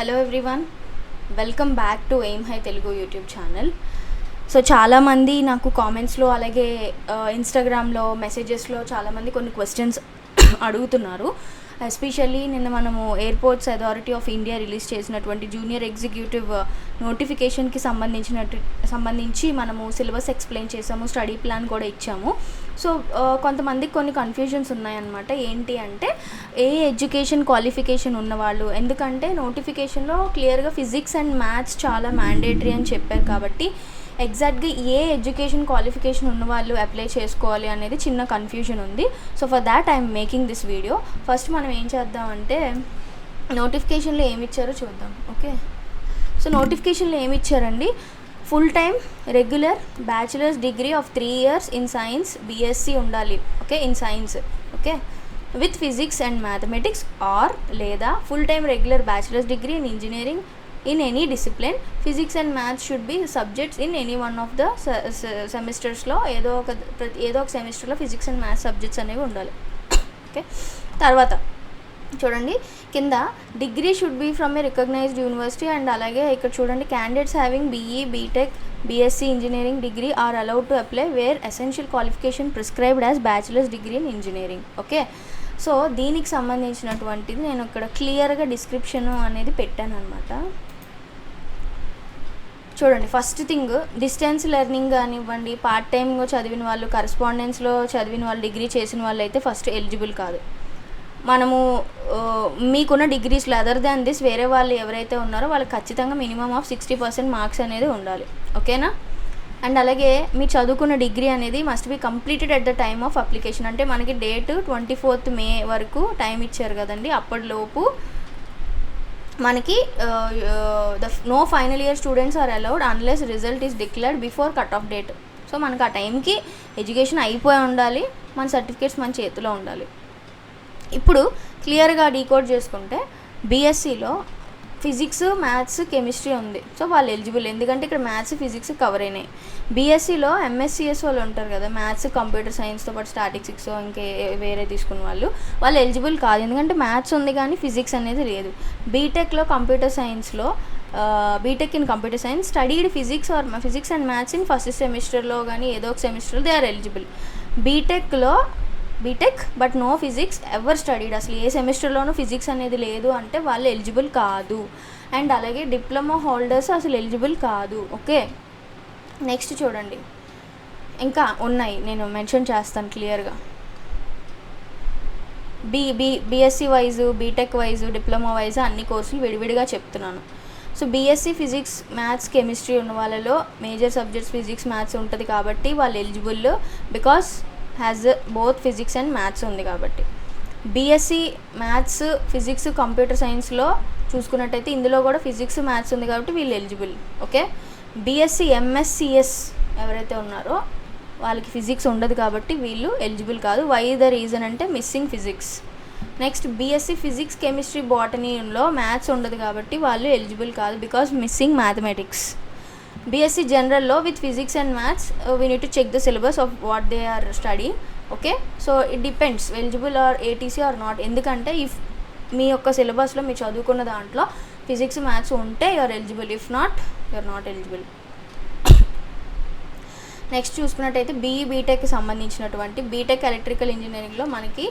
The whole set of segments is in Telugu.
Hello everyone welcome back to aim high Telugu YouTube channel so చాలామంది నాకు కామెంట్స్లో అలాగే ఇన్స్టాగ్రామ్లో మెసేజెస్లో చాలామంది కొన్ని క్వశ్చన్స్ అడుగుతున్నారు. ఎస్పెషల్లీ నిన్న మనము airports authority of India release చేసినటువంటి జూనియర్ ఎగ్జిక్యూటివ్ నోటిఫికేషన్కి సంబంధించినట్టు సంబంధించి మనము సిలబస్ ఎక్స్ప్లెయిన్ చేసాము స్టడీ ప్లాన్ కూడా ఇచ్చాము. సో కొంతమందికి కొన్ని కన్ఫ్యూజన్స్ ఉన్నాయన్నమాట. ఏంటి అంటే ఏ ఎడ్యుకేషన్ క్వాలిఫికేషన్ ఉన్నవాళ్ళు? ఎందుకంటే నోటిఫికేషన్లో క్లియర్గా ఫిజిక్స్ అండ్ మ్యాథ్స్ చాలా మ్యాండేటరీ అని చెప్పారు కాబట్టి ఎగ్జాక్ట్గా ఏ ఎడ్యుకేషన్ క్వాలిఫికేషన్ ఉన్న వాళ్ళు అప్లై చేసుకోవాలి అనేది చిన్న కన్ఫ్యూజన్ ఉంది. So for that I'm making this video first మనం ఏం చేద్దామంటే నోటిఫికేషన్లో ఏమి ఇచ్చారో చూద్దాం. ఓకే సో నోటిఫికేషన్లో ఏమి ఇచ్చారండి? Full time regular bachelor's degree of three years in science BSc ఉండాలి okay in science okay with physics and mathematics or లేదా full time regular bachelor's degree in engineering in any discipline physics and maths should be subjects in any one of the సెమిస్టర్స్లో ఏదో ఒక ప్రతి ఏదో ఒక సెమిస్టర్లో ఫిజిక్స్ అండ్ మ్యాథ్స్ సబ్జెక్ట్స్ అనేవి ఉండాలి ఓకే తర్వాత చూడండి కింద degree should be from a recognised university and అలాగే ఇక్కడ చూడండి candidates having BE BTech BSc engineering degree are allowed to apply where essential qualification prescribed as bachelor's degree in engineering okay so దీనికి సంబంధించినటువంటిది నేను ఇక్కడ క్లియర్గా డిస్క్రిప్షన్ అనేది పెట్టాను అనమాట చూడండి ఫస్ట్ థింగ్ డిస్టెన్స్ లెర్నింగ్ కానివ్వండి పార్ట్ టైమ్గా చదివిన వాళ్ళు కరస్పాండెన్స్లో చదివిన వాళ్ళు డిగ్రీ చేసిన వాళ్ళు అయితే ఫస్ట్ ఎలిజిబుల్ కాదు. మనము మీకున్న డిగ్రీస్లో అదర్ దాన్ దిస్ వేరే వాళ్ళు ఎవరైతే ఉన్నారో వాళ్ళకి ఖచ్చితంగా minimum of sixty percent marks అనేది ఉండాలి. ఓకేనా అండ్ అలాగే మీరు చదువుకున్న డిగ్రీ అనేది must be completed at the time of application అంటే మనకి డేట్ ట్వంటీ ఫోర్త్ మే వరకు టైం ఇచ్చారు కదండి. అప్పటిలోపు మనకి the no final year students are allowed unless result is declared before cut off date so మనకు ఆ టైంకి ఎడ్యుకేషన్ అయిపోయి ఉండాలి. మన సర్టిఫికేట్స్ మన చేతిలో ఉండాలి. ఇప్పుడు క్లియర్గా డీకోడ్ చేసుకుంటే బీఎస్సీలో ఫిజిక్స్ మ్యాథ్స్ కెమిస్ట్రీ ఉంది. సో వాళ్ళు ఎలిజిబుల్. ఎందుకంటే ఇక్కడ మ్యాథ్స్ ఫిజిక్స్ కవర్ అయినాయి. బీఎస్సీలో ఎంఎస్సిఎస్ వాళ్ళు ఉంటారు కదా మ్యాథ్స్ కంప్యూటర్ సైన్స్తో పాటు స్టాటిక్స్ ఇంకా వేరే తీసుకున్న వాళ్ళు వాళ్ళు ఎలిజిబుల్ కాదు. ఎందుకంటే మ్యాథ్స్ ఉంది కానీ ఫిజిక్స్ అనేది లేదు. బీటెక్లో కంప్యూటర్ సైన్స్లో BTech in computer science studied physics or physics and maths in first సెమిస్టర్లో కానీ ఏదో ఒక సెమిస్టర్లో దే ఆర్ ఎలిజిబుల్. బీటెక్లో BTech but no physics ever studied అసలు ఏ సెమిస్టర్లోనూ ఫిజిక్స్ అనేది లేదు అంటే వాళ్ళు ఎలిజిబుల్ కాదు. అండ్ అలాగే డిప్లొమా హోల్డర్స్ అసలు ఎలిజిబుల్ కాదు. ఓకే నెక్స్ట్ చూడండి. ఇంకా ఉన్నాయి. నేను మెన్షన్ చేస్తాను క్లియర్గా B B BSc wise BTech wise diploma wise అన్ని కోర్సులు విడివిడిగా చెప్తున్నాను. So BSc physics maths chemistry ఉన్న వాళ్ళలో మేజర్ సబ్జెక్ట్స్ ఫిజిక్స్ మ్యాథ్స్ ఉంటుంది కాబట్టి వాళ్ళు eligible because has both physics and maths ఉంది కాబట్టి. బీఎస్సీ మ్యాథ్స్ ఫిజిక్స్ కంప్యూటర్ సైన్స్లో చూసుకున్నట్టయితే ఇందులో కూడా ఫిజిక్స్ మ్యాథ్స్ ఉంది కాబట్టి వీళ్ళు ఎలిజిబుల్ ఓకే బీఎస్సీ ఎంఎస్సిఎస్ ఎవరైతే ఉన్నారో వాళ్ళకి ఫిజిక్స్ ఉండదు కాబట్టి వీళ్ళు ఎలిజిబుల్ కాదు. వై ద రీజన్ అంటే missing physics next BSc physics chemistry బాటనీలో maths ఉండదు కాబట్టి వాళ్ళు ఎలిజిబుల్ కాదు because missing mathematics BSc జనరల్లో with physics and maths we need to check the syllabus of what they are study okay so it depends eligible or ATC or not ఎందుకంటే ఇఫ్ మీ యొక్క సిలబస్లో మీరు చదువుకున్న దాంట్లో ఫిజిక్స్ మ్యాథ్స్ ఉంటే you're eligible if not you're not eligible next చూసుకున్నట్టయితే బీఈ బీటెక్కి సంబంధించినటువంటి బీటెక్ ఎలక్ట్రికల్ ఇంజనీరింగ్లో మనకి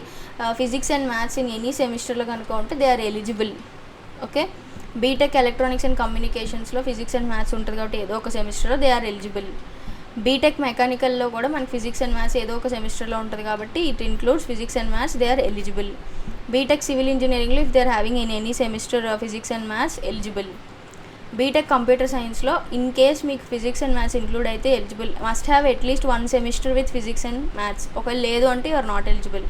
physics and maths in any సెమిస్టర్లో కనుక ఉంటే they are eligible okay BTech electronics and కమ్యూనికేషన్స్లో physics and maths ఉంటుంది కాబట్టి ఏదో ఒక సెమిస్టర్లో దే ఆర్ ఎలిజిబుల్ బీటెక్ మెకానికల్లో కూడా మనకి ఫిజిక్స్ అండ్ మ్యాథ్స్ ఏదో ఒక సెమిస్టర్లో ఉంటుంది కాబట్టి it includes physics and maths they are eligible BTech civil ఇంజనీరింగ్లో if they are having in any semester physics and maths eligible BTech computer సైన్స్లో ఇన్ కేస్ మీకు ఫిజిక్స్ అండ్ మ్యాథ్స్ ఇంక్లూడ్ అయితే eligible must have at least one semester with physics and maths ఒకవేళ లేదు అంటే యూఆర్ నాట్ ఎలిజిబుల్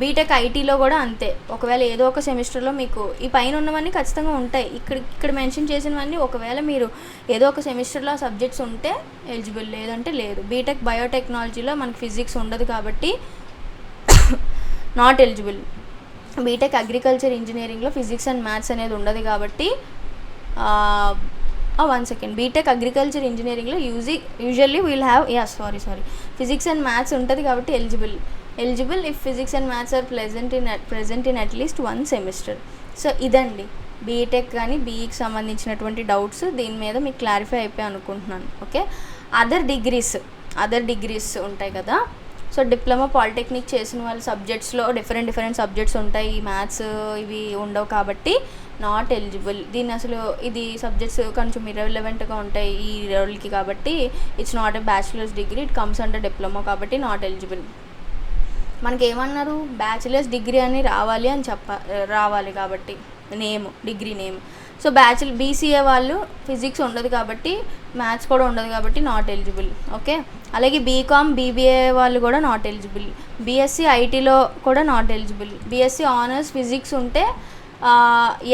బీటెక్ ఐటీలో కూడా అంతే. ఒకవేళ ఏదో ఒక సెమిస్టర్లో మీకు ఈ పైన ఉన్నవన్నీ ఖచ్చితంగా ఉంటాయి. ఇక్కడ ఇక్కడ మెన్షన్ చేసినవన్నీ ఒకవేళ మీరు ఏదో ఒక సెమిస్టర్లో సబ్జెక్ట్స్ ఉంటే ఎలిజిబుల్ లేదంటే లేదు. బీటెక్ బయోటెక్నాలజీలో మనకి ఫిజిక్స్ ఉండదు కాబట్టి నాట్ ఎలిజిబుల్ బీటెక్ అగ్రికల్చర్ ఇంజనీరింగ్లో ఫిజిక్స్ అండ్ మ్యాథ్స్ అనేది ఉండదు కాబట్టి వన్ సెకండ్ బీటెక్ అగ్రికల్చర్ ఇంజనీరింగ్లో UG usually we'll have yeah sorry sorry physics and maths ఉంటుంది కాబట్టి eligible eligible if physics and maths are present in present in at least one semester. So ఇదండి. బీటెక్ కానీ బీఈకి సంబంధించినటువంటి డౌట్స్ దీని మీద మీకు క్లారిఫై అయిపోయి అనుకుంటున్నాను. Okay? Other degrees other degrees ఉంటాయి కదా. సో డిప్లొమా పాలిటెక్నిక్ చేసిన వాళ్ళ సబ్జెక్ట్స్లో డిఫరెంట్ డిఫరెంట్ సబ్జెక్ట్స్ ఉంటాయి. మ్యాథ్స్ ఇవి ఉండవు కాబట్టి నాట్ ఎలిజిబుల్ దీన్ని అసలు ఇది సబ్జెక్ట్స్ కొంచెం ఇర్రెలవెంట్గా ఉంటాయి ఈ రోల్కి కాబట్టి it's not a bachelor's degree it comes under diploma కాబట్టి నాట్ ఎలిజిబుల్ మనకి ఏమన్నారు బ్యాచిలర్స్ డిగ్రీ అని రావాలి అని చెప్ప రావాలి కాబట్టి. Name degree name so bachelor BCA వాళ్ళు ఫిజిక్స్ ఉండదు కాబట్టి మ్యాథ్స్ కూడా ఉండదు కాబట్టి నాట్ ఎలిజిబుల్ ఓకే అలాగే బీకామ్ బీబీఏ వాళ్ళు కూడా నాట్ ఎలిజిబుల్ బీఎస్సీ ఐటీలో కూడా not eligible BSc honours physics ఉంటే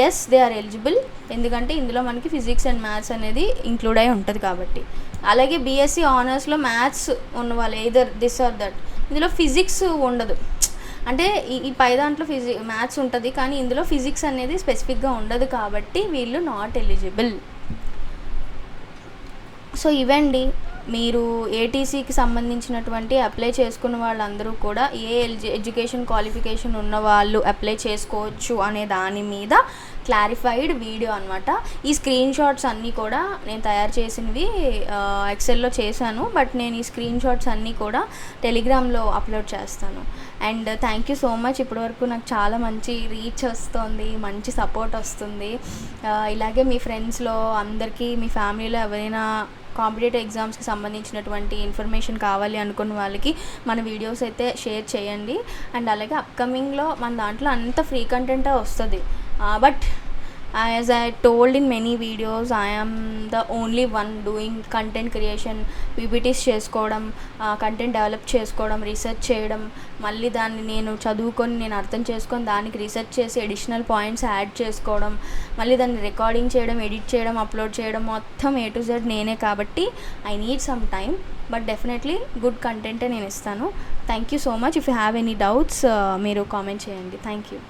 ఎస్ దే ఆర్ ఎలిజిబుల్ ఎందుకంటే ఇందులో మనకి ఫిజిక్స్ అండ్ మ్యాథ్స్ అనేది ఇంక్లూడ్ అయి ఉంటుంది కాబట్టి. అలాగే బీఎస్సీ ఆనర్స్లో మ్యాథ్స్ ఉన్న వాళ్ళు ఎయిదర్ దిస్ ఆర్ దట్ ఇందులో ఫిజిక్స్ ఉండదు. అంటే ఈ ఈ పై దాంట్లో ఫిజి మ్యాథ్స్ ఉంటుంది కానీ ఇందులో ఫిజిక్స్ అనేది స్పెసిఫిక్గా ఉండదు కాబట్టి వీళ్ళు నాట్ ఎలిజిబుల్ సో ఇవండి మీరు ఏటీసీకి సంబంధించినటువంటి అప్లై చేసుకున్న వాళ్ళందరూ కూడా ఏ ఎల్జి ఎడ్యుకేషన్ క్వాలిఫికేషన్ ఉన్న వాళ్ళు అప్లై చేసుకోవచ్చు అనే దాని మీద క్లారిఫైడ్ వీడియో అనమాట ఈ స్క్రీన్ షాట్స్ అన్నీ కూడా నేను తయారు చేసినవి ఎక్సెల్లో చేశాను. బట్ నేను ఈ స్క్రీన్ షాట్స్ అన్నీ కూడా టెలిగ్రామ్లో అప్లోడ్ చేస్తాను. And thank you so much ఇప్పటివరకు నాకు చాలా మంచి రీచ్ వస్తుంది మంచి సపోర్ట్ వస్తుంది. ఇలాగే మీ ఫ్రెండ్స్లో అందరికీ మీ ఫ్యామిలీలో ఎవరైనా కాంపిటేటివ్ ఎగ్జామ్స్కి సంబంధించినటువంటి ఇన్ఫర్మేషన్ కావాలి అనుకున్న వాళ్ళకి మన వీడియోస్ అయితే షేర్ చేయండి. అండ్ అలాగే అప్కమింగ్లో మన దాంట్లో అంత ఫ్రీ కంటెంటే వస్తుంది. But as I told in many videos I'm the only one doing content creation PPTs చేసుకోవడం కంటెంట్ డెవలప్ చేసుకోవడం రీసెర్చ్ చేయడం. మళ్ళీ దాన్ని నేను చదువుకొని నేను అర్థం చేసుకొని దానికి రీసెర్చ్ చేసి అడిషనల్ పాయింట్స్ యాడ్ చేసుకోవడం. మళ్ళీ దాన్ని రికార్డింగ్ చేయడం ఎడిట్ చేయడం అప్లోడ్ చేయడం మొత్తం ఏ టు జెడ్ నేనే కాబట్టి I need some time but definitely good కంటెంటే నేను ఇస్తాను. Thank you so much if you have any doubts మీరు కామెంట్ చేయండి. Thank you